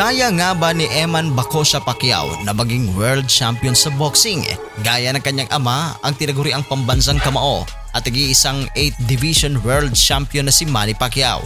Kaya nga ba ni Eman Bacosa Pacquiao na maging world champion sa boxing? Gaya ng kanyang ama ang tinaguri ang pambansang kamao at isang 8th Division World Champion na si Manny Pacquiao.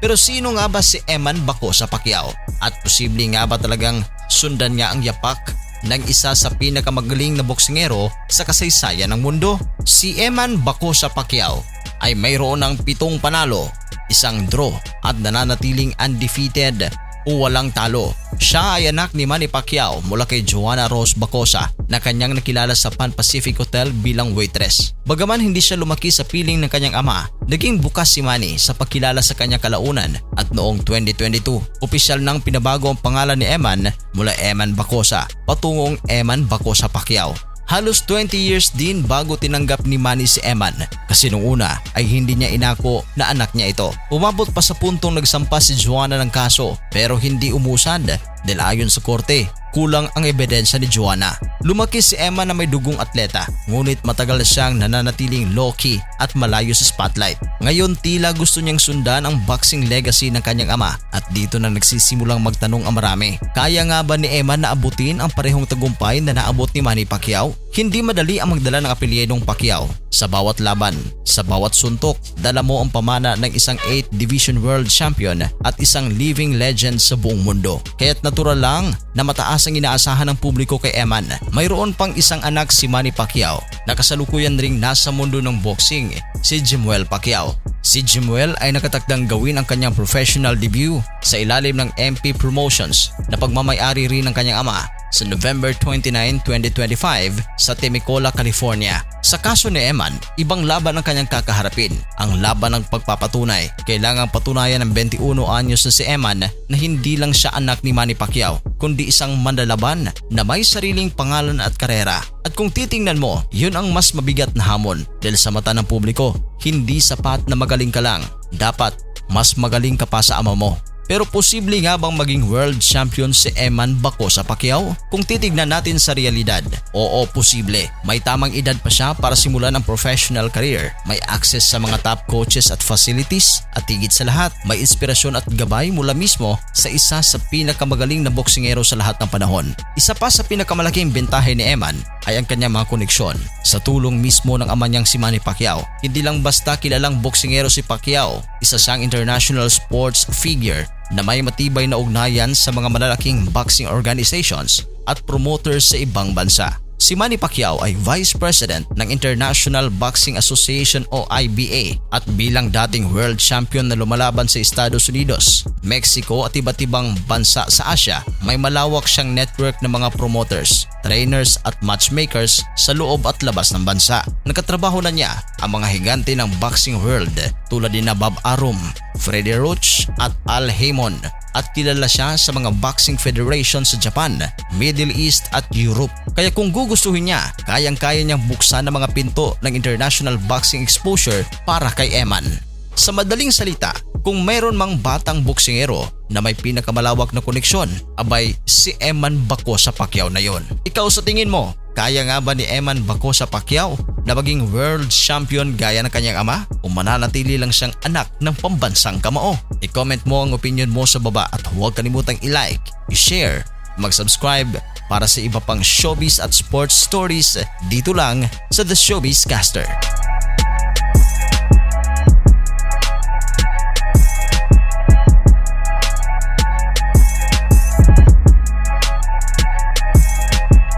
Pero sino nga ba si Eman Bacosa Pacquiao? At posible nga ba talagang sundan niya ang yapak ng isa sa pinakamagaling na boksingero sa kasaysayan ng mundo? Si Eman Bacosa Pacquiao ay mayroon ng pitong panalo, isang draw at nananatiling undefeated walang talo. Siya ay anak ni Manny Pacquiao mula kay Joanna Rose Bacosa na kanyang nakilala sa Pan Pacific Hotel bilang waitress. Bagaman hindi siya lumaki sa piling ng kanyang ama, naging bukas si Manny sa pagkilala sa kanyang kalaunan at noong 2022, opisyal nang pinabago ang pangalan ni Eman mula Eman Bacosa patungong Eman Bacosa Pacquiao. Halos 20 years din bago tinanggap ni Manny si Eman kasi nung una ay hindi niya inako na anak niya ito. Umabot pa sa puntong nagsampa si Joanna ng kaso pero hindi umusad dahil ayon sa korte kulang ang ebidensya ni Joanna. Lumaki si Emma na may dugong atleta ngunit matagal siyang nananatiling low-key at malayo sa spotlight. Ngayon tila gusto niyang sundan ang boxing legacy ng kanyang ama at dito na nagsisimulang magtanong ang marami. Kaya nga ba ni Emma na abutin ang parehong tagumpay na naabot ni Manny Pacquiao? Hindi madali ang magdala ng apelyedong Pacquiao. Sa bawat laban, sa bawat suntok, dala mo ang pamana ng isang 8th Division World Champion at isang living legend sa buong mundo. Kaya't natural lang na mataas ang inaasahan ng publiko kay Eman. Mayroon pang isang anak si Manny Pacquiao na kasalukuyan ring nasa mundo ng boxing, si Jimuel Pacquiao. Si Jimuel ay nakatakdang gawin ang kanyang professional debut sa ilalim ng MP Promotions na pagmamayari rin ng kanyang ama sa November 29, 2025 sa Temecula, California. Sa kaso ni Eman, ibang laban ang kanyang kakaharapin. Ang laban ng pagpapatunay. Kailangang patunayan ng 21 anyos na si Eman na hindi lang siya anak ni Manny Pacquiao, kundi isang mandalaban na may sariling pangalan at karera. At kung titingnan mo, yun ang mas mabigat na hamon dahil sa mata ng publiko, hindi sapat na magaling ka lang. Dapat mas magaling ka pa sa ama mo. Pero posible nga bang maging world champion si Eman Bacosa Pacquiao? Kung titignan natin sa realidad, oo posible. May tamang edad pa siya para simulan ang professional career. May access sa mga top coaches at facilities at higit sa lahat, may inspirasyon at gabay mula mismo sa isa sa pinakamagaling na boksingero sa lahat ng panahon. Isa pa sa pinakamalaking bentahe ni Eman ay ang kanyang mga koneksyon. Sa tulong mismo ng ama niyang si Manny Pacquiao, hindi lang basta kilalang boksingero si Pacquiao, isa siyang international sports figure na may matibay na ugnayan sa mga malalaking boxing organizations at promoters sa ibang bansa. Si Manny Pacquiao ay Vice President ng International Boxing Association o IBA at bilang dating world champion na lumalaban sa Estados Unidos, Mexico at iba't ibang bansa sa Asia, may malawak siyang network ng mga promoters, trainers at matchmakers sa loob at labas ng bansa. Nakatrabaho na niya ang mga higante ng boxing world tulad ni Bob Arum, Freddie Roach at Al Haymon at kilala siya sa mga boxing federation sa Japan, Middle East at Europe. Kaya kung gugustuhin niya, kayang-kaya niyang buksan ang mga pinto ng international boxing exposure para kay Eman. Sa madaling salita, kung mayroon mang batang boksingero na may pinakamalawak na koneksyon, abay si Eman Bako sa Pacquiao na yon. Ikaw sa tingin mo, kaya nga ba ni Eman Bako sa Pacquiao na maging world champion gaya ng kanyang ama o mananatili lang siyang anak ng pambansang kamao? I-comment mo ang opinion mo sa baba at huwag kalimutang i-like, i-share, mag-subscribe para sa iba pang showbiz at sports stories dito lang sa The Showbiz Caster.